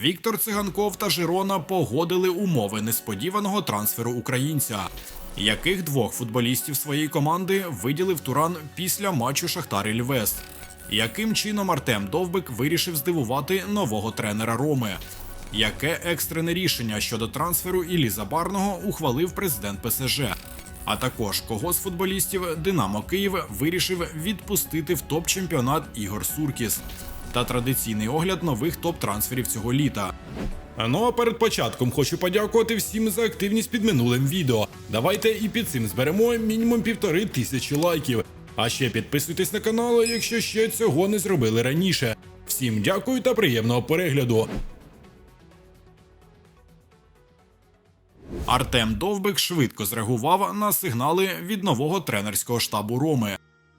Віктор Циганков та Жирона погодили умови несподіваного трансферу українця. Яких двох футболістів своєї команди виділив Туран після матчу Шахтар Ільвест? Яким чином Артем Довбик вирішив здивувати нового тренера Роми? Яке екстрене рішення щодо трансферу Іллі Забарного ухвалив президент ПСЖ? А також кого з футболістів Динамо Київ вирішив відпустити в топ-чемпіонат Ігор Суркіс та традиційний огляд нових топ-трансферів цього літа. Ну а перед початком хочу подякувати всім за активність під минулим відео. Давайте і під цим зберемо мінімум півтори тисячі лайків. А ще підписуйтесь на канал, якщо ще цього не зробили раніше. Всім дякую та приємного перегляду. Артем Довбик швидко зреагував на сигнали від нового тренерського штабу Роми,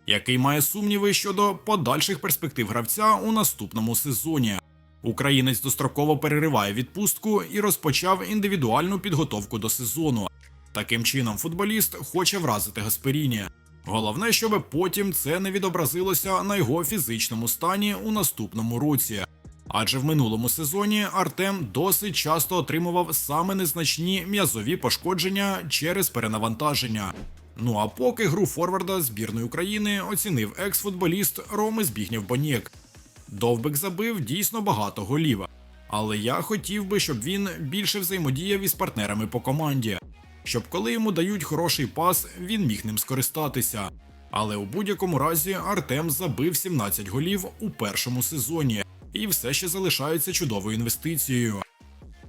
який має сумніви щодо подальших перспектив гравця у наступному сезоні. Українець достроково перериває відпустку і розпочав індивідуальну підготовку до сезону. Таким чином, футболіст хоче вразити Гасперіні. Головне, щоб потім це не відобразилося на його фізичному стані у наступному році. Адже в минулому сезоні Артем досить часто отримував саме незначні м'язові пошкодження через перенавантаження. Ну а поки гру форварда збірної України оцінив екс-футболіст Роми Збігнєв Бонєк. Довбик забив дійсно багато голів, але я хотів би, щоб він більше взаємодіяв із партнерами по команді, щоб коли йому дають хороший пас, він міг ним скористатися. Але у будь-якому разі Артем забив 17 голів у першому сезоні і все ще залишається чудовою інвестицією.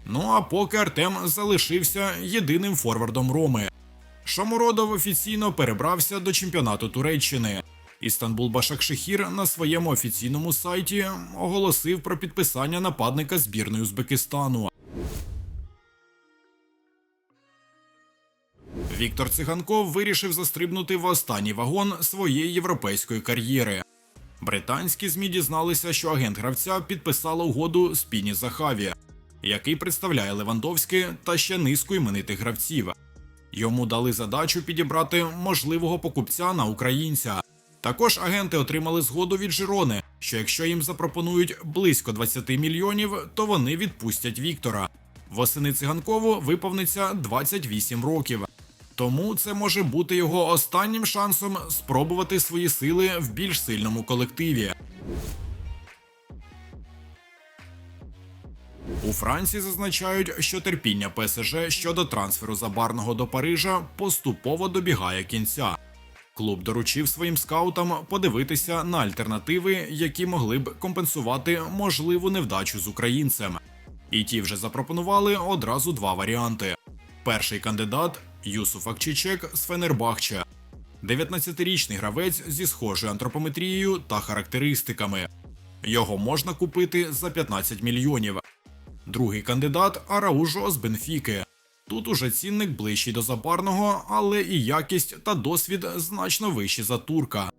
Ну а поки Артем залишився єдиним форвардом Роми. Шамородов офіційно перебрався до чемпіонату Туреччини. Істанбул Башакшехір на своєму офіційному сайті оголосив про підписання нападника збірної Узбекистану. Віктор Циганков вирішив застрибнути в останній вагон своєї європейської кар'єри. Британські ЗМІ дізналися, що агент гравця підписала угоду з Піні Захаві, який представляє Левандовський та ще низку іменитих гравців. Йому дали задачу підібрати можливого покупця на українця. Також агенти отримали згоду від Жирони, що якщо їм запропонують близько 20 мільйонів, то вони відпустять Віктора. Восени циганкову виповниться 28 років. Тому це може бути його останнім шансом спробувати свої сили в більш сильному колективі. У Франції зазначають, що терпіння ПСЖ щодо трансферу забарного до Парижа поступово добігає кінця. Клуб доручив своїм скаутам подивитися на альтернативи, які могли б компенсувати можливу невдачу з українцем. І ті вже запропонували одразу два варіанти: перший кандидат Юсуф Акчичек з Фенербахче, 19-річний гравець зі схожою антропометрією та характеристиками. Його можна купити за 15 мільйонів. Другий кандидат Араужо з Бенфіки. Тут уже цінник ближчий до запарного, але і якість та досвід значно вищі за турка.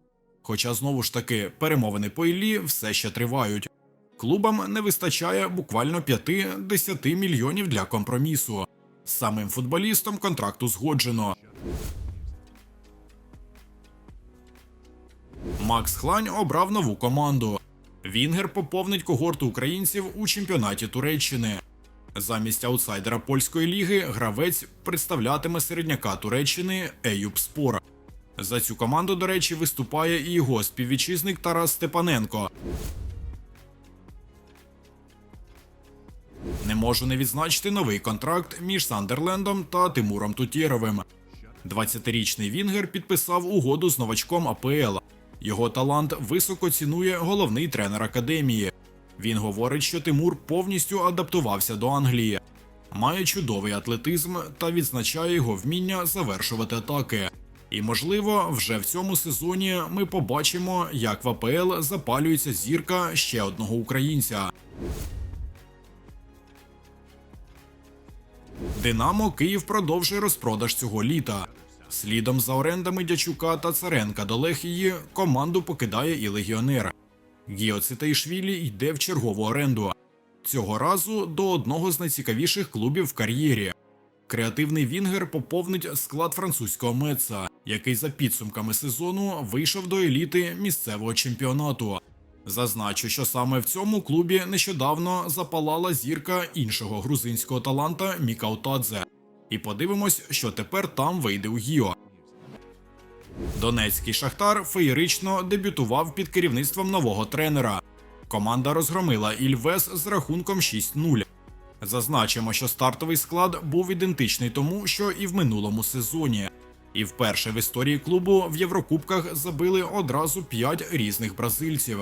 Хоча знову ж таки перемовини по Іллі все ще тривають. Клубам не вистачає буквально 5-10 мільйонів для компромісу. З самим футболістом контракту згоджено. Макс Хлань обрав нову команду. Вінгер поповнить когорту українців у чемпіонаті Туреччини. Замість аутсайдера польської ліги гравець представлятиме середняка Туреччини Еюб Спор. За цю команду, до речі, виступає і його співвітчизник Тарас Степаненко. Не можу не відзначити новий контракт між Сандерлендом та Тимуром Тутєровим. 20-річний Вінгер підписав угоду з новачком АПЛ. Його талант високо цінує головний тренер академії. Він говорить, що Тимур повністю адаптувався до Англії, має чудовий атлетизм та відзначає його вміння завершувати атаки. І, можливо, вже в цьому сезоні ми побачимо, як в АПЛ запалюється зірка ще одного українця. Динамо Київ продовжує розпродаж цього літа. Слідом за орендами Дячука та Царенка до Лехії команду покидає і легіонер. Гіо Цитаїшвілі йде в чергову оренду. Цього разу до одного з найцікавіших клубів в кар'єрі. Креативний Вінгер поповнить склад французького Меца, який за підсумками сезону вийшов до еліти місцевого чемпіонату. Зазначу, що саме в цьому клубі нещодавно запалала зірка іншого грузинського таланта Міка Отадзе. І подивимось, що тепер там вийде у Гіо. Донецький Шахтар феєрично дебютував під керівництвом нового тренера. Команда розгромила Ільвес з рахунком 6-0. Зазначимо, що стартовий склад був ідентичний тому, що і в минулому сезоні. І вперше в історії клубу в Єврокубках забили одразу 5 різних бразильців.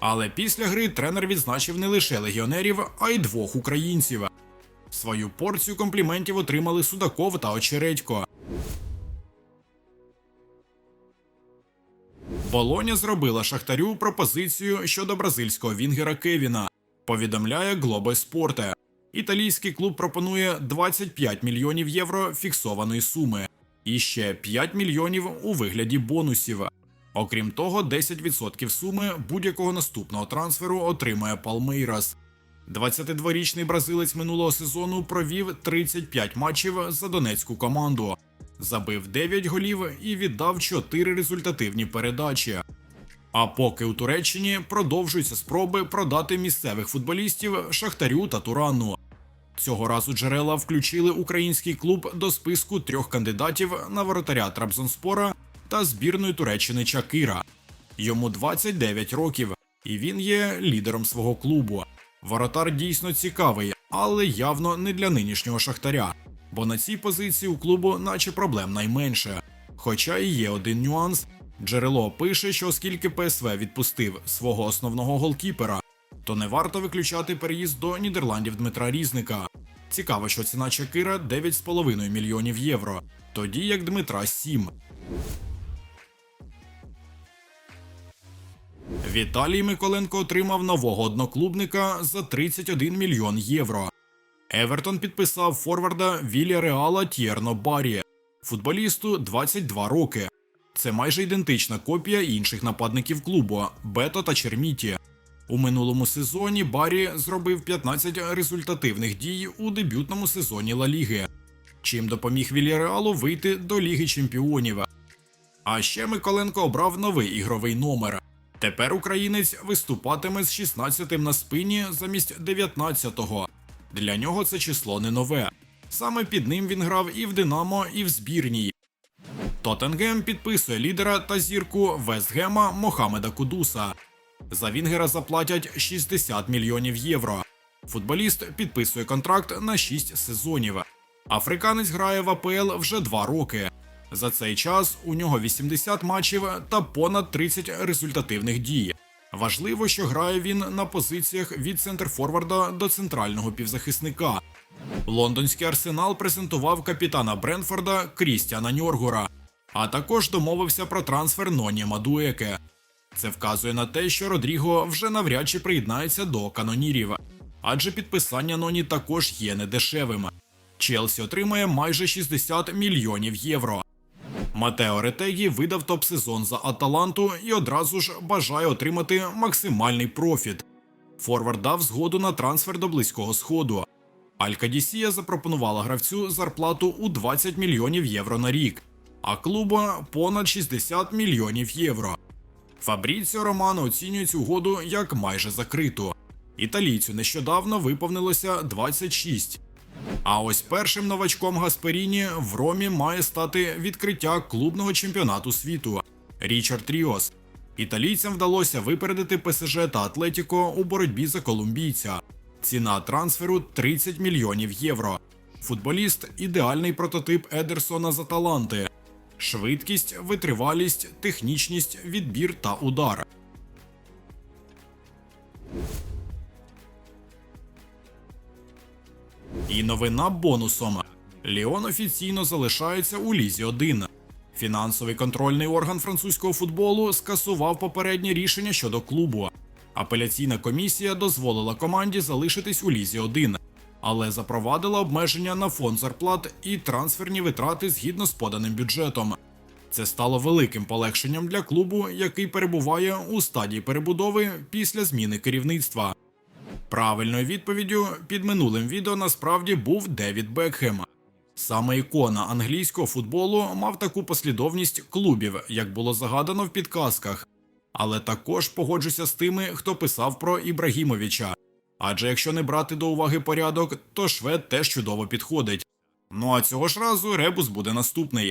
Але після гри тренер відзначив не лише легіонерів, а й двох українців. Свою порцію компліментів отримали Судаков та Очередько. Болоня зробила Шахтарю пропозицію щодо бразильського вінгера Кевіна. Повідомляє Спорте. Італійський клуб пропонує 25 мільйонів євро фіксованої суми і ще 5 мільйонів у вигляді бонусів. Окрім того, 10% суми будь-якого наступного трансферу отримає Палмейрас. 22-річний бразилець минулого сезону провів 35 матчів за донецьку команду, забив 9 голів і віддав 4 результативні передачі. А поки у Туреччині продовжуються спроби продати місцевих футболістів Шахтарю та Турану. Цього разу джерела включили український клуб до списку трьох кандидатів на воротаря Трабзонспора та збірної Туреччини Чакира. Йому 29 років, і він є лідером свого клубу. Воротар дійсно цікавий, але явно не для нинішнього шахтаря, бо на цій позиції у клубу наче проблем найменше. Хоча і є один нюанс. Джерело пише, що оскільки ПСВ відпустив свого основного голкіпера, то не варто виключати переїзд до Нідерландів Дмитра Різника. Цікаво, що ціна Чакира 9,5 мільйонів євро, тоді як Дмитра 7. Віталій Миколенко отримав нового одноклубника за 31 мільйон євро. Евертон підписав форварда Вілля Реала Тєрно Барі. Футболісту 22 роки. Це майже ідентична копія інших нападників клубу Бето та Черміті. У минулому сезоні Барі зробив 15 результативних дій у дебютному сезоні Ла Ліги, чим допоміг Вільяреалу вийти до Ліги Чемпіонів. А ще Миколенко обрав новий ігровий номер. Тепер українець виступатиме з 16-тим на спині замість 19-го. Для нього це число не нове. Саме під ним він грав і в Динамо, і в збірній. Тоттенгем підписує лідера та зірку Вестгема Мохамеда Кудуса. За Вінгера заплатять 60 мільйонів євро. Футболіст підписує контракт на 6 сезонів. Африканець грає в АПЛ вже 2 роки. За цей час у нього 80 матчів та понад 30 результативних дій. Важливо, що грає він на позиціях від центрфорварда до центрального півзахисника. Лондонський арсенал презентував капітана Бренфорда Крістіана Ньоргура, а також домовився про трансфер Ноні Мадуеке. Це вказує на те, що Родріго вже навряд чи приєднається до канонірів, адже підписання Ноні також є недешевим. Челсі отримає майже 60 мільйонів євро. Матео Ретегі видав топ-сезон за Аталанту і одразу ж бажає отримати максимальний профіт. Форвард дав згоду на трансфер до близького сходу. Алькадісія запропонувала гравцю зарплату у 20 мільйонів євро на рік, а клуба понад 60 мільйонів євро. Фабріціо Романо оцінює цю угоду як майже закриту. Італійцю нещодавно виповнилося 26. А ось першим новачком Гасперіні в Ромі має стати відкриття клубного чемпіонату світу Річард Ріос. Італійцям вдалося випередити ПСЖ та Атлетіко у боротьбі за колумбійця. Ціна трансферу 30 мільйонів євро. Футболіст ідеальний прототип Едерсона з Аталанти. Швидкість, витривалість, технічність, відбір та удар. І новина бонусом. Ліон офіційно залишається у Лізі 1. Фінансовий контрольний орган французького футболу скасував попереднє рішення щодо клубу. Апеляційна комісія дозволила команді залишитись у Лізі 1, але запровадила обмеження на фонд зарплат і трансферні витрати згідно з поданим бюджетом. Це стало великим полегшенням для клубу, який перебуває у стадії перебудови після зміни керівництва. Правильною відповіддю під минулим відео насправді був Девід Бекхем. Саме ікона англійського футболу мав таку послідовність клубів, як було загадано в підказках. Але також погоджуся з тими, хто писав про Ібрагімовича. Адже якщо не брати до уваги порядок, то швед теж чудово підходить. Ну а цього ж разу ребус буде наступний.